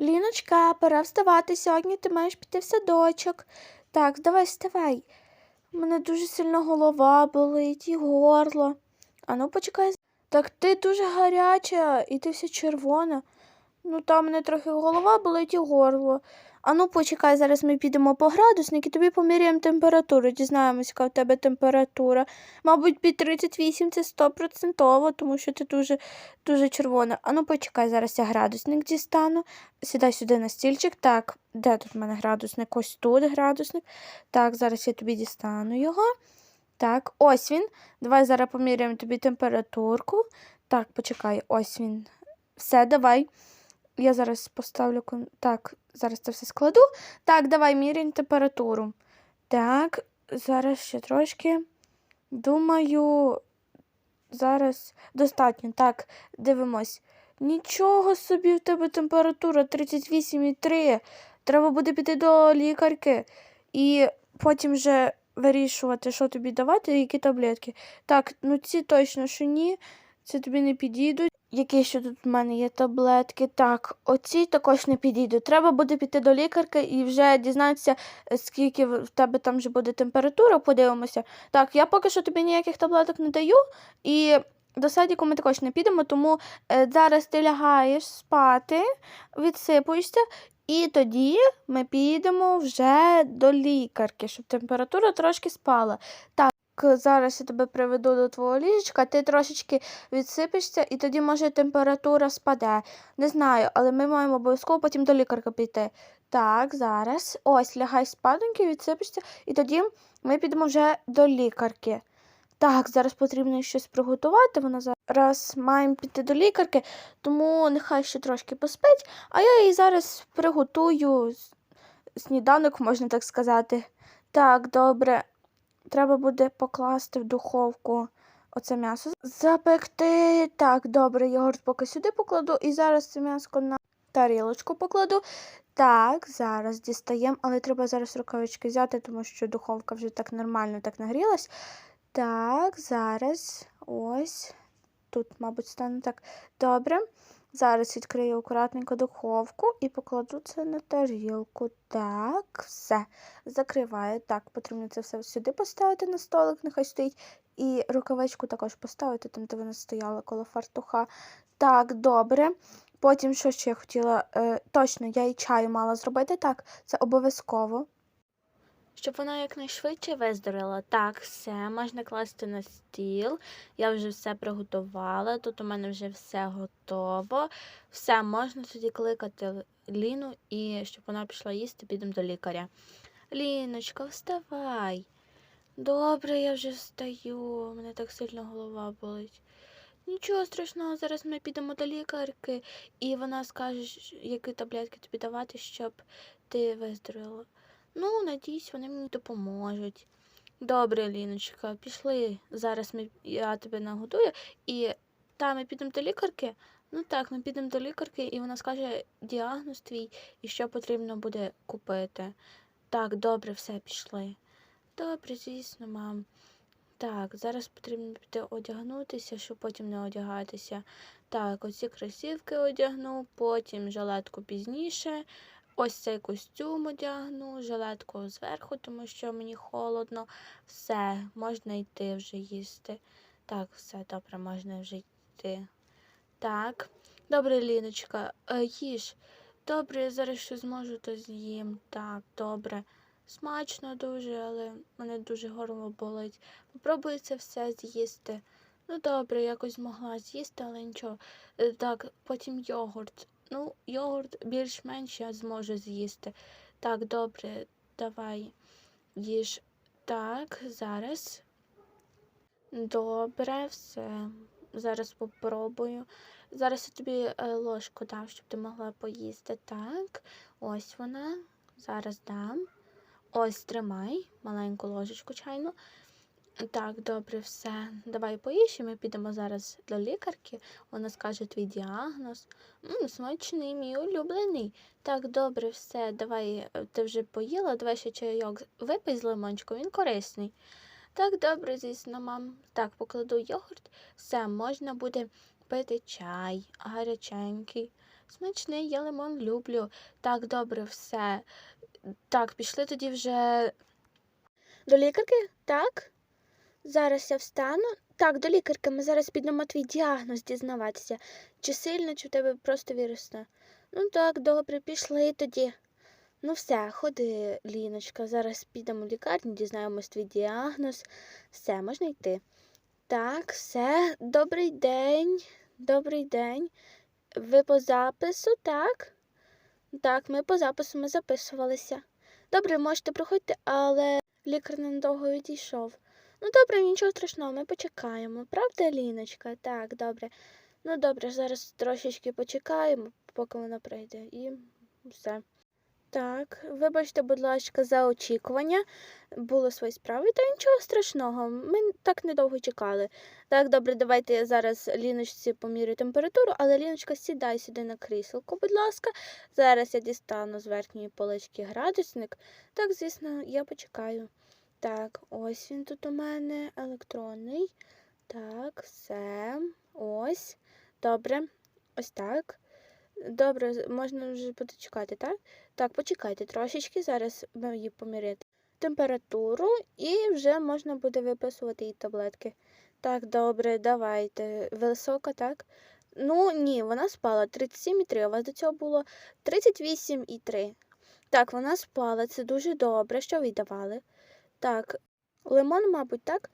Ліночка, пора вставати. Сьогодні ти маєш піти в садочок. Так, давай вставай. У мене дуже сильно голова болить і горло. Ану, почекай. Так ти дуже гаряча і ти вся червона. Ну, там мене трохи голова болить і горло. Ану, почекай, зараз ми підемо по градусник і тобі поміряємо температуру. Дізнаємося, яка в тебе температура. Мабуть, під 38 це стопроцентово, тому що ти дуже, дуже червона. Ану, почекай, зараз я градусник дістану. Сідай сюди на стільчик. Так, де тут в мене градусник? Ось тут градусник. Так, зараз я тобі дістану його. Так, ось він. Давай зараз поміряємо тобі температурку. Так, почекай, ось він. Все, давай. Я зараз поставлю. Так, зараз це все складу. Так, давай міряємо температуру. Так, зараз ще трошки. Думаю, зараз достатньо. Так, дивимось. Нічого собі в тебе температура 38,3. Треба буде піти до лікарки і потім вже вирішувати, що тобі давати, які таблетки. Так, ну ці точно що ні, це тобі не підійдуть. Які ще тут в мене є таблетки? Так, оці також не підійдуть. Треба буде піти до лікарки і вже дізнатися, е, скільки в тебе там вже буде температура, подивимося. Так, я поки що тобі ніяких таблеток не даю, і до садіку ми також не підемо, тому е, зараз ти лягаєш спати, відсипуєшся, і тоді ми підемо вже до лікарки, щоб температура трошки спала. Так, зараз я тебе приведу до твого ліжечка, ти трошечки відсипешся, і тоді, може, температура спаде. Не знаю, але ми маємо обов'язково потім до лікарки піти. Так, зараз. Ось, лягай спаденьки, відсипешся, і тоді ми підемо вже до лікарки. Так, зараз потрібно щось приготувати. Вона зараз маємо піти до лікарки, тому нехай ще трошки поспить, а я їй зараз приготую сніданок, можна так сказати. Так, добре. Треба буде покласти в духовку оце м'ясо. Запекти. Так, добре, йогурт поки сюди покладу, і зараз це м'ясо на тарілочку покладу. Так, зараз дістаємо, але треба зараз рукавички взяти, тому що духовка вже так нормально так нагрілась. Так, зараз ось. Тут, мабуть, стане так. Добре. Зараз відкрию акуратненько духовку і покладу це на тарілку. Так, все. Закриваю. Так, потрібно це все сюди поставити на столик, нехай стоїть. І рукавичку також поставити, там, де вона стояла коло фартуха. Так, добре. Потім, що ще я хотіла? Е, точно, я і чаю мала зробити. Так, це обов'язково. Щоб вона якнайшвидше виздоровіла. Так, все, можна класти на стіл. Я вже все приготувала. Тут у мене вже все готово. Все, можна тоді кликати Ліну і щоб вона пішла їсти, підемо до лікаря. Ліночка, вставай. Добре, я вже встаю. Мене так сильно голова болить. Нічого страшного, зараз ми підемо до лікарки, і вона скаже, які таблетки тобі давати, щоб ти виздоровіла. Ну, надіюсь, вони мені допоможуть. Добре, Ліночка, пішли. Зараз ми, я тебе нагодую. І та ми підемо до лікарки. Ну так, ми підемо до лікарки, і вона скаже діагноз твій і що потрібно буде купити. Так, добре, все, пішли. Добре, звісно, мам. Так, зараз потрібно піти одягнутися, щоб потім не одягатися. Так, оці кросівки одягну, потім жилетку пізніше. Ось цей костюм одягну, жилетку зверху, тому що мені холодно. Все, можна йти вже їсти. Так, все добре, можна вже йти. Так, добре, Ліночка, е, їж. Добре, я зараз що зможу, то з'їм. Так, добре. Смачно дуже, але мене дуже горло болить. Попробую це все з'їсти. Ну, добре, якось змогла з'їсти, але нічого. Е, Так, потім йогурт. Ну, йогурт більш-менш я зможу з'їсти. Так, добре, давай їж. Так, зараз. Добре, все. Зараз попробую. Зараз я тобі е, ложку дам, щоб ти могла поїсти. Так, ось вона. Зараз дам. Ось тримай маленьку ложечку чайну. Так, добре, все. Давай поїж, ми підемо зараз до лікарки. Вона скаже твій діагноз. М, смачний, мій улюблений. Так, добре, все. Давай, е, ти вже поїла, давай ще чайок випий з лимончиком, він корисний. Так, добре, звісно, мам. Так, покладу йогурт. Все, можна буде пити чай, гаряченький. Смачний, я лимон люблю. Так, добре, все. Так, пішли тоді вже до лікарки? Так? Зараз я встану. Так, до лікарки ми зараз підемо твій діагноз дізнаватися. Чи сильно, чи в тебе просто вірусне. Ну так, добре, пішли тоді. Ну все, ходи, Ліночка, зараз підемо в лікарню, дізнаємось твій діагноз. Все, можна йти. Так, все, добрий день, добрий день. Ви по запису, так? Так, ми по запису ми записувалися. Добре, можете проходити, але лікар ненадовго відійшов. Ну, добре, нічого страшного, ми почекаємо. Правда, Ліночка? Так, добре. Ну, добре, зараз трошечки почекаємо, поки вона прийде, і все. Так, вибачте, будь ласка, за очікування. Було свої справи, та нічого страшного. Ми так недовго чекали. Так, добре, давайте я зараз Ліночці помірю температуру, але Ліночка, сідай сюди на кріселку, будь ласка. Зараз я дістану з верхньої полички градусник. Так, звісно, я почекаю. Так, ось він тут у мене електронний. Так, все. Ось. Добре. Ось так. Добре, можна вже почекати, так? Так, почекайте трошечки. Зараз ми її поміряти температуру і вже можна буде виписувати їй таблетки. Так, добре, давайте. Висока, так? Ну, ні, вона спала 37,3. У вас до цього було 38,3. Так, вона спала, це дуже добре. Що ви давали? Так, лимон, мабуть, так?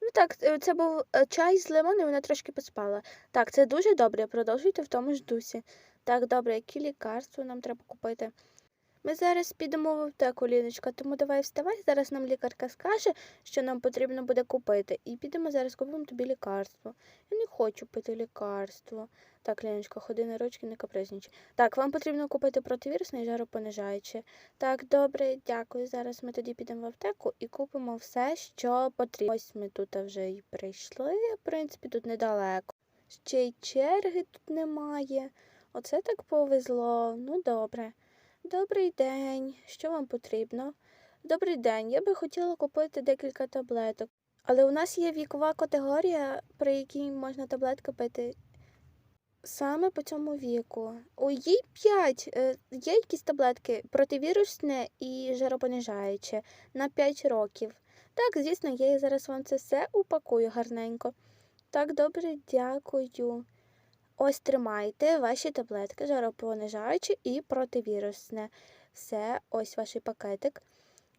Ну так, е, це був е, чай з лимоном, і вона трошки поспала. Так, це дуже добре. Продовжуйте в тому ж дусі. Так, добре, які лікарства нам треба купити? Ми зараз підемо в аптеку, Ліночка, тому давай вставай. Зараз нам лікарка скаже, що нам потрібно буде купити. І підемо зараз купимо тобі лікарство. Я не хочу пити лікарство. Так, Ліночка, ходи на ручки, не капризничай. Так, вам потрібно купити противірусне і жаропонижаюче. Так, добре, дякую. Зараз ми тоді підемо в аптеку і купимо все, що потрібно. Ось ми тут вже і прийшли. В принципі, тут недалеко. Ще й черги тут немає. Оце так повезло. Ну, добре. Добрий день. Що вам потрібно? Добрий день. Я би хотіла купити декілька таблеток. Але у нас є вікова категорія, при якій можна таблетки пити саме по цьому віку. У їй 5. Є якісь таблетки противірусне і жаропонижаюче на 5 років. Так, звісно. Я зараз вам це все упакую гарненько. Так, добре, дякую. Ось тримайте ваші таблетки, жаропонижаючі і противірусне. Все, ось ваш пакетик.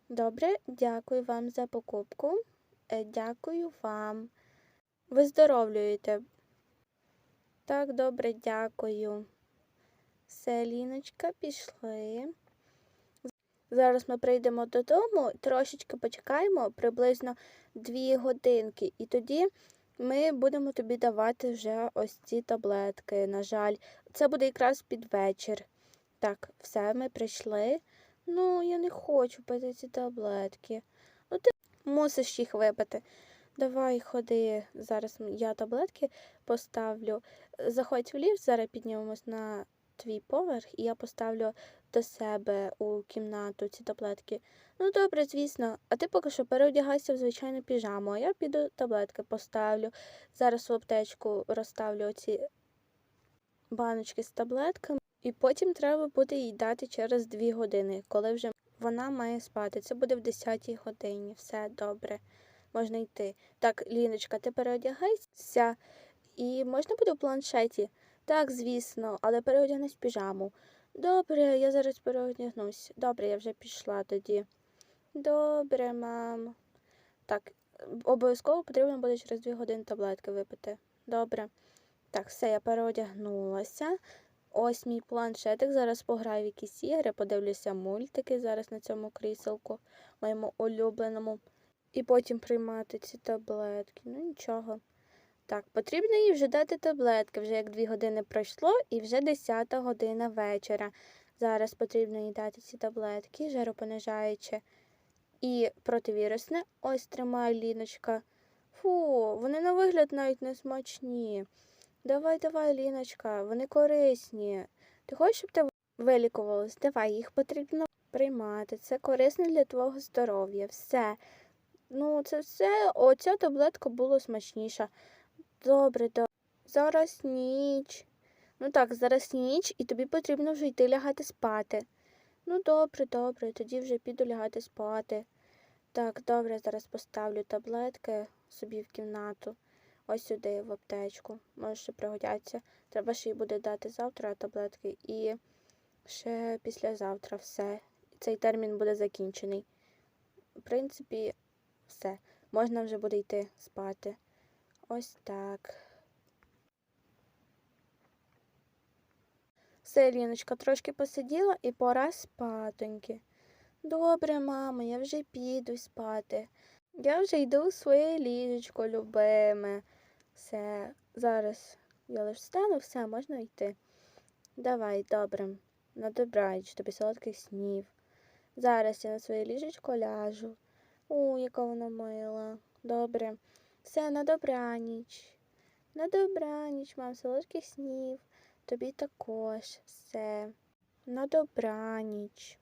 Добре, дякую вам за покупку. Е, Дякую вам. Виздоровлюєте. Так, добре, дякую. Все, Ліночка, пішли. Зараз ми прийдемо додому, трошечки почекаємо, приблизно дві годинки, і тоді ми будемо тобі давати вже ось ці таблетки. На жаль, це буде якраз під вечір. Так, все, ми прийшли. Ну, я не хочу пити ці таблетки. Ну, ти мусиш їх випити. Давай ходи, зараз я таблетки поставлю. Заходь в ліфт, зараз піднімемось на твій поверх, і я поставлю до себе у кімнату ці таблетки. Ну, добре, звісно. А ти поки що переодягайся в звичайну піжаму, а я піду таблетки поставлю. Зараз в аптечку розставлю оці баночки з таблетками, і потім треба буде їй дати через 2 години, коли вже вона має спати. Це буде в 10 годині. Все добре, можна йти. Так, Ліночка, ти переодягайся і можна буде в планшеті? Так, звісно, але переодягнись в піжаму. Добре, я зараз переодягнусь. Добре, я вже пішла тоді. Добре, мам. Так, обов'язково потрібно буде через 2 години таблетки випити. Добре. Так, все, я переодягнулася. Ось мій планшетик. Зараз пограю в якісь ігри, подивлюся мультики зараз на цьому кріселку, моєму улюбленому. І потім приймати ці таблетки. Ну нічого. Так, потрібно їй вже дати таблетки, вже як 2 години пройшло, і вже 10 година вечора. Зараз потрібно їй дати ці таблетки, жаропонижаюче і противірусне. Ось тримай, Ліночка. Фу, вони на вигляд навіть не смачні. Давай, давай, Ліночка, вони корисні. Ти хочеш, щоб ти вилікувалась? Давай, їх потрібно приймати. Це корисно для твого здоров'я. Все. Ну, це все. Оця таблетка була смачніша. Добре, добре. Зараз ніч. Ну так, зараз ніч, і тобі потрібно вже йти лягати спати. Ну, добре, добре, тоді вже піду лягати спати. Так, добре, зараз поставлю таблетки собі в кімнату. Ось сюди, в аптечку. Може, ще пригодяться. Треба ще й буде дати завтра таблетки і ще післязавтра все. Цей термін буде закінчений. В принципі, все. Можна вже буде йти спати. Ось так. Все, Ліночка, трошки посиділа і пора спатоньки. Добре, мамо, я вже піду спати. Я вже йду у своє ліжечко, любиме. Все, зараз я лиш встану, все, можна йти. Давай, добре. На добраніч, тобі солодких снів. Зараз я на своє ліжечко ляжу. О, яка вона мила. Добре. Все, на добраніч. На добраніч, мам, солодких снів. Тобі також все. На добраніч.